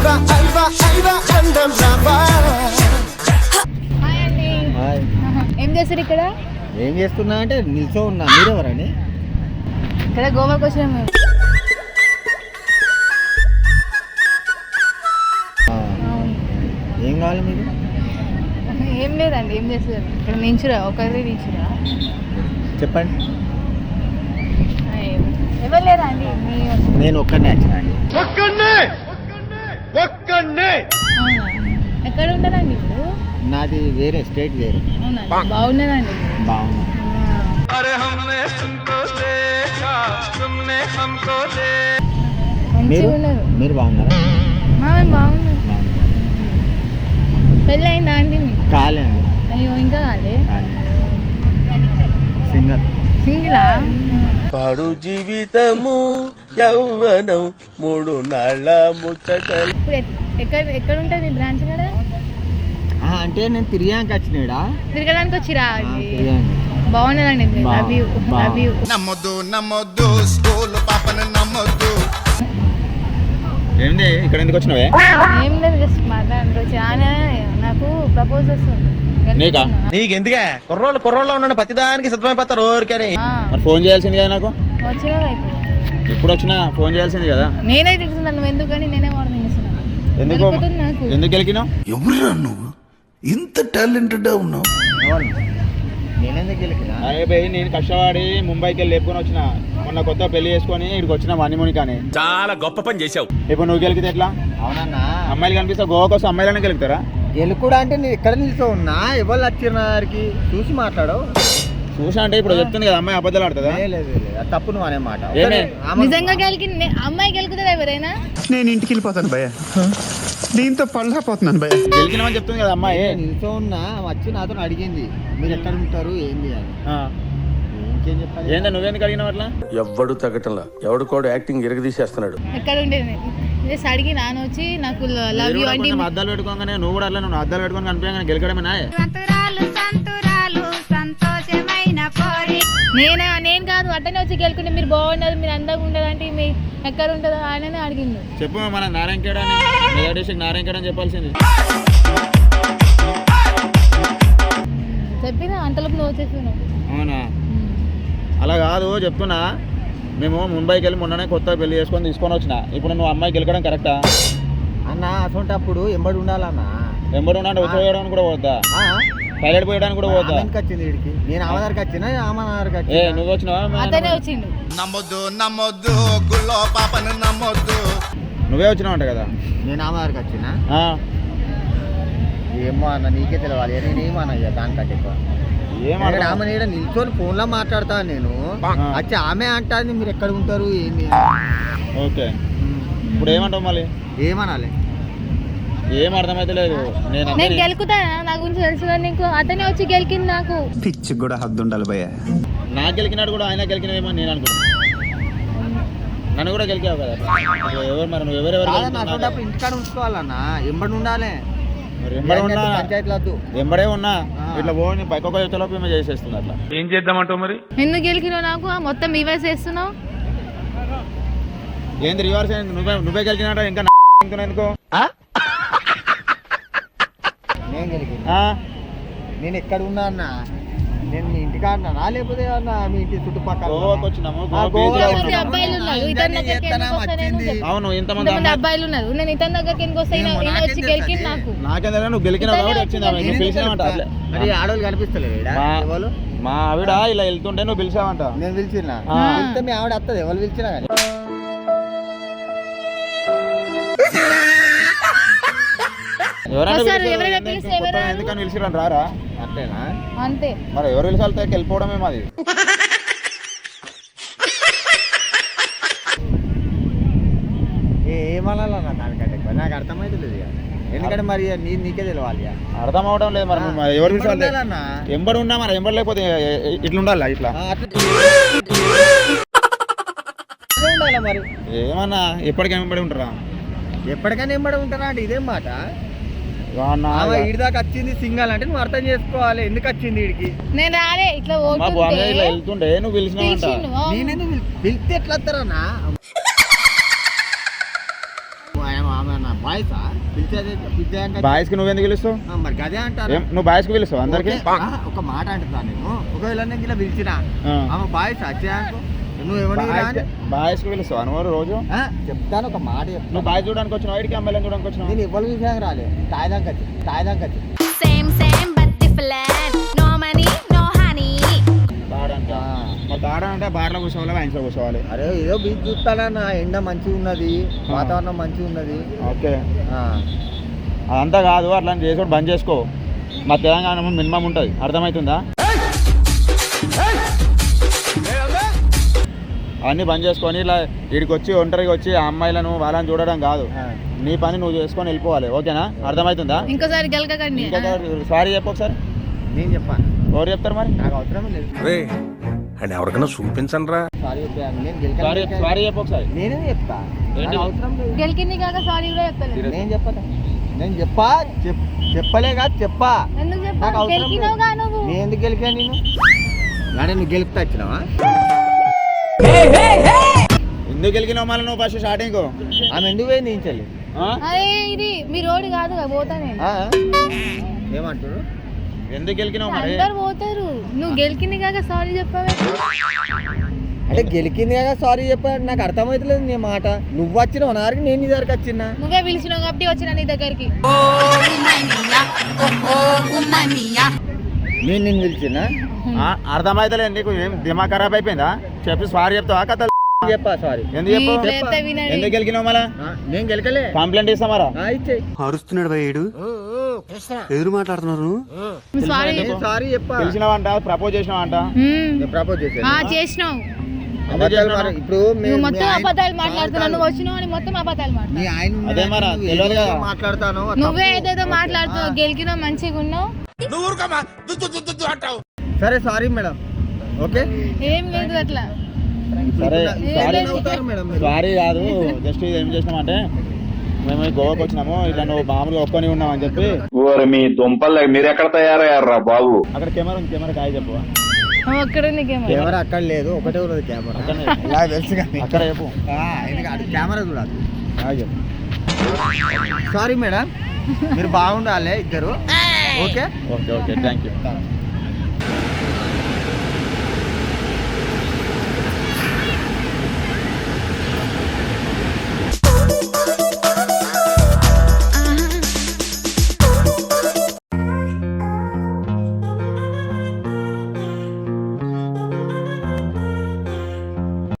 Aiwa Aiwa Aiwa అందం రావా. Hi అండి. హాయ్. ఏం చేస్తారు ఇక్కడ? ఏం చేస్తున్నా అంటే నిల్చో ఉన్నా మీరెవరండి ఇక్కడ గోవాకి వచ్చినాం మేము. ఏం కావాలి మీకు? ఏం లేదండి ఏం చేస్తారు? ఇక్కడ నించురా ఒకరి నించురా చెప్పండి. ఎవరు లేరా అండి? మీ నేను ఒక్కనే వచ్చిన అండి. ఎక్కడ ఉంటారండి ఇప్పుడు? నాది వేరే స్టేట్ వేరే. బాగున్నదండి మీరు. బాగున్నా. మీరు బాగున్నారా. పెళ్ళి అయిందా అండి మీకు కాలే అండి. అయ్యో ఇంకా కాలే? సింగర్. సింగిలా పాడు జీవితము యౌవనం మూడు నాళ్ళ ముచ్చటలు. ఎక్కడ ఎక్కడ ఉంటుంది మీ బ్రాంచ్ కదా ఆ, అంటే నేను తిరిగాక వచ్చినాడా? తిరగడానికి వచ్చిరా? బాగున్నదండి బా- లవ్ యూ బా- లవ్ యూ. నమ్మొద్దు నమ్మొద్దు స్కూల్ పాపను నమ్మొద్దు. ఏంది ఇక్కడ ఎందుకు వచ్చినావే? ఏం లేదు జస్ట్ మాట్లాడండి చాలా నాకు ప్రపోజ్ వస్తుంది నీకా? నీకెందుకే? కుర్రోళ్ళు కుర్రోళ్ళు ఉన్నాడు ప్రతిదానికి సిద్ధమైపోతారు ఊరికని మరి ఫోన్ చేయాల్సింది కదా నాకు? వచ్చినా ఇప్పుడు ఇప్పుడు వచ్చినా ఫోన్ చేయాల్సింది కదా? నేనే తెలుసున్నాను నువ్వు ఎందుకని నేనే ఇస్తున్నాను ఎందుకు? ఎందుకు గెలికినావు? ఎవరురా నువ్వు? ఇంత టాలెంటెడ్ ఉన్నావు. అరే భయ్ నేను కష్టపడి ముంబైకి వెళ్ళి లేపుకొని వచ్చిన మొన్న కొత్త పెళ్ళి చేసుకొని ఇక్కడికి వచ్చిన మణిముని కానీ. చాలా గొప్ప పని చేశావు. ఇప్పుడు నువ్వు గెలికితే ఎట్లా? అవునన్నా. అమ్మాయిలు కనిపిస్తే గోవా కోసం అమ్మాయిలనే గెలుగుతారా గెలుకుడా అంటే నేను ఎక్కడ నిల్చో ఉన్నా? ఎవరు వచ్చినారికి చూసి మాట్లాడవు చూసా అంటే ఇప్పుడు చెప్తుంది కదా అమ్మాయి అబద్ధాలు ఆడుతుందా? లేదు తప్పు నువ్వు అనే మాట? నిజంగా గెలికి అమ్మాయి గెలుకుతుంది ఎవరైనా? నేను ఇంటికి వెళ్ళిపోతాను భయ్య. దీంతో పళ్ళకపోతున్నాను భయ్య. గెలికినామని చెప్తుంది కదా అమ్మాయి. నిల్చో ఉన్నా వచ్చి నాతో అడిగింది మీరు ఎక్కడ ఉంటారు? ఏంది? అని. నువ్వెందుకు అడిగినావు అట్లా? ఎవ్వడు తగ్గటంలా. ఎవడు కూడా యాక్టింగ్ ఇరగదీసేస్తున్నాడు. ఎక్కడ ఉండేది? జస్ట్ అడిగి నాన్న వచ్చి నాకు లవ్ యూ అంటే అద్దాలు పెట్టుకోగానే నువ్వు కూడా అట్లా నువ్వు అద్దాలు పెట్టుకొని కనిపించగానే గెలకడమేనా నేనే? నేను కాదు అట్టనే వచ్చి గెలుకుంటే మీరు బాగుండదు మీరు అందంగా ఉండదు అంటే మీ ఎక్కడ ఉంటుందో ఆయననే అడిగిండు. చెప్పు మన నారాయణ అని. మెదక్ డిస్ట్రిక్ట్ నారాయణ అని చెప్పాల్సింది. చెప్పిన? అంతలోపు నువ్వు వచ్చేస్తున్నావు అవునా? అలా కాదు చెప్తున్నా. మేము ముంబైకి వెళ్ళి మొన్ననే కొత్త పెళ్ళి చేసుకొని తీసుకొని వచ్చిన. ఇప్పుడు నువ్వు అమ్మాయి గెలకడం కరెక్టా? అన్న అసలు అప్పుడు ఎంబడి ఉండాలన్నా. ఎంబడి ఉంటే వచ్చేయడానికి కూడా పోద్దా? టైలెట్ పోయడానికి కూడా పోద్దా ఆమెకి వచ్చింది వీడికి. నేను ఆమె దగ్గరికి వచ్చినా ఆమె నా దగ్గరికి ఏ వచ్చినా? నువ్వు వచ్చినావా? అతనే వచ్చిండు. నమ్మొద్దు నమ్మొద్దు గుల్లో పాపను నమ్మొద్దు. నువ్వే వచ్చినావంట కదా? నేను ఆమె దగ్గరికి వచ్చినా? ఆ, ఏమో అన్న నీకే తెలియాలి నేనేమన్నా ఇక దానికంటే ఎక్కువ? ఏం ఆమె నీడ నిల్చొని ఫోన్లో మాట్లాడతాను నేను. వచ్చి ఆమె అంటాది మీరు ఎక్కడ ఉంటారు ఏంది ఓకే. ఇప్పుడు ఏమంటావు మళ్ళీ? ఏమనాలి? ఏం అర్థమైతే లేదు. నేను నేను గెలుకుతానా? నా గురించి తెలుసు కదా నీకు? అతనే వచ్చి గెలికింది నాకు. పిచ్చి కూడా హద్దు ఉండాలి భయ్య. నాకు గెలికినాడు కూడా ఆయన గెలికినవేమో నేను అనుకున్నాను నన్ను కూడా గెలికావు కదా. ఎవరు మరి? నువ్వు ఎవరెవరు? అటువంటిప్పుడు ఇంటికాడ ఉంచుకోవాలన్నా. ఎంబడి ఉండాలి. మరి ఎంబడే ఉన్నా. పంచాయతీలు వద్దు ఎంబడే ఉన్నా. ఆ. ఇట్లా పోని చేసేస్తుంది అట్లా. ఎందుకు గెలికినావు నాకు? మొత్తం రివర్స్ చేస్తున్నావు? ఏంది రివర్స్ అయింది నువ్వే నువ్వే ఇంకా నా ఎందుకు? నేను ఎక్కడ ఉన్నా అన్న? నేను మీ ఉన్నానా లేకపోతే అన్న మీ ఇంటి చుట్టుపక్కల గోవాకి వచ్చినాము ఇంతమంది. అబ్బాయిలు ఉన్నారు. ఇతని దగ్గరికి ఎందుకు. అవును ఇంతమంది అబ్బాయిలు ఉన్నారు. నేను ఇతని దగ్గరికి ఎందుకు వస్తా ఈయన- ఈయన వచ్చి గెలికింది నాకు. నువ్వు గెలికినావు కాబట్టి వచ్చింది ఆమె. నువ్వు మరి ఆడవాళ్ళు కనిపిస్తలేవు ఈడ? మా ఆవిడ ఇలా వెళ్తుంటే నువ్వు పిలిచావంట. నేను పిలిచిన? మీ ఆవిడ వస్తుంది ఎవరు పిలిచినా కానీ. ఎందుకని పిలిచిరని రారా? అంతేనా? అంతే. మరి ఎవరు వెళ్ళిపోవడమే మాది. ఏమనాలన్నా దానికంటే ఎక్కువ? నాకు అర్థమైతే లేదు ఇక. ఎందుకంటే మరి ఇక నీ నీకే తెలవాలి ఇక. అర్థం అవడం లేదు మరి మరి ఎవరు పిలిచాలి ఉండాలన్నా. ఎంబడి ఉన్నా మరి ఎంబడి లేకపోతే ఎ- ఎ- ఇట్లా ఉండాలా ఇట్లా? ఆ, అట్లా ఇదే ఉండాలా మరి? ఏమన్నా ఎప్పటికీ ఎంబడి ఉంటారా? ఎప్పటికైనా ఎంబడి ఉంటారా అంటే ఇదేం మాట? ఏమన్నా ఆమె ఈడి దాకా వచ్చింది సింగల్ అంటే నువ్వు అర్థం చేసుకోవాలి. ఎందుకు వచ్చింది ఈడికి? నేను రాలే ఇట్లా వెళ్తుండే నువ్వు పిలిచినావంట. నేనెందుకు పిల్- పిలిస్తే ఎట్లా వస్తారన్నా ఆమె- ఆమె నా బాయ్సా? కి నువ్వెందుకు పిలుస్తావు? మరి గదే అంటారు. నువ్వు బాయ్స్కి పిలుస్తావు అందరికి? ఒక మాట అంటున్నా నేను. ఒకవేళ నేను ఇలా పిలిచినా ఆమె బాయ్స్? వచ్చాయనుకో బాయ్స్ పిలుస్తావు అనుకోరు రోజు చెప్తాను ఒక మాట చెప్తాను. నువ్వు బాయ్స్ చూడడానికి వచ్చినావు? వాడికి అమ్మాయిలను చూడడానికి వచ్చినావు? నేను ఎవరి విషయానికి రాలేదు తాయిదాం కచ్చి తాయిదాం కచ్చి same, but different. No money, no honey. బాడంట. మరి బాడ అంటే బార్లో కూర్చోవాలి వైన్స్లో కూర్చోవాలి. అరే ఏదో బీచ్ చూస్తానన్న ఎండ మంచిగా ఉన్నది వాతావరణం మంచిగా ఉన్నది. ఓకే. ఆ, అదంతా కాదు అట్లా చేసుకొని బంద్ చేసుకో. మా తెలంగాణ మినిమం ఉంటుంది. అర్థమవుతుందా? అవన్నీ బంద్ చేసుకొని ఇలా వీడికి వచ్చి ఒంటరిగా వచ్చి ఆ అమ్మాయిలను వాళ్ళని చూడడం కాదు. నీ పని నువ్వు చేసుకొని వెళ్ళిపోవాలి. ఓకేనా? అర్థమవుతుందా? ఇంకోసారి గెలకకండి ఇంకా సారీ చెప్పు ఒకసారి. నేను చెప్పాను ఎవరు చెప్తారు మరి? నాకు అవసరం లేదు. ఎవరికైనా చూపించండి రా సారీ చెప్పాను నేను సారీ గెలికాను సారీ చెప్పు ఒకసారి. నేనే చెప్తా. ఏంటి? నాకు అవసరం లేదు. గెలికింది కాక సారీ కూడా చెప్తాను నేను చెప్పదా నేను చెప్పా. చెప్ చెప్పలే కాదు చెప్పా. ఎందుకు నాకు చెప్పావు అవసరం గెలికినావుగా. నువ్వు. నేను ఎందుకు గెలికా నేను అంటే నువ్వు గెలుపుతా వచ్చినావా? ఎందుకు గెలికినావు మళ్ళీ నువ్వు ఫస్ట్ స్టార్టింగ్ ఆమె ఎందుకు పోయింది నేను చెల్లి అరే ఇది మీ రోడ్ కాదు కదా, పోతా నేను ఏమంటారు? ఎందుకు గెలికినావు మరి? అందరు పోతారు. నువ్వు గెలికింది కాక సారీ చెప్పావే. అంటే గెలికింది కదా సారీ చెప్పాడు నాకు అర్థమవుతలేదు నీ మాట. నువ్వు వచ్చినావు నారికి నేను నీ దగ్గరికి వచ్చినా. నువ్వే పిలిచినావు కాబట్టి వచ్చిన నీ దగ్గరికి. నేను నిన్ను పిలిచినా? అర్థమైతలేదు నీకు ఏం దిమాగ్ ఖరాబ్ అయిపోయిందా? చెప్పి సారీ చెప్తావా కథ ఎందుకు గెలికినావు మళ్ళా? నేను గెలకలే. కంప్లైంట్ ఇస్తామారా ఆ, ఇచ్చేయ్ అరుస్తున్నాడు భయ్యుడు ఎదురు మాట్లాడుతున్నారు? తెలిసినావంట ప్రపోజ్ చేసినావంట. ప్రపోజ్ చేసినావు. ఇప్పుడు మొత్తం అబద్ధాలు మాట్లాడుతున్నావు. నువ్వు వచ్చినావు అని మొత్తం అబద్ధాలు మీ మాట్లాడు ఆయన ఉన్న అదే మరి, నువ్వు తెలియదు ఏదేదో కదా. మాట్లాడతాను నువ్వే ఏదేదో మాట్లాడుతావు గెలికినావు మంచిగా ఉన్నావు. సరే సారీ మేడం ఓకే? ఏం లేదు అట్లా. సరే సారీ. లేదు. అవుతారు మేడం మీరు. సారీ కాదు జస్ట్ ఇది ఏం చేసినామంటే మేము గోవాకి వచ్చినాము ఇట్లా నువ్వు మామూలుగా ఒక్కని ఉన్నావు అని చెప్పి. ఓరి మీ దుంపలు మీరెక్కడ తయారయ్యారా బాబు? అక్కడ కెమెరా ఉంది కెమెరా కాయ చెప్పు. కెమెరా. అక్కడ లేదు ఒకటే ఉన్నది కెమెరా. ఇలా తెలుసు కానీ. అక్కడ చెప్పు. కెమెరా చూడాలి? కాయ చెప్పు. సారీ మేడం మీరు బాగుండాలి ఇద్దరు. Okay okay okay thank you.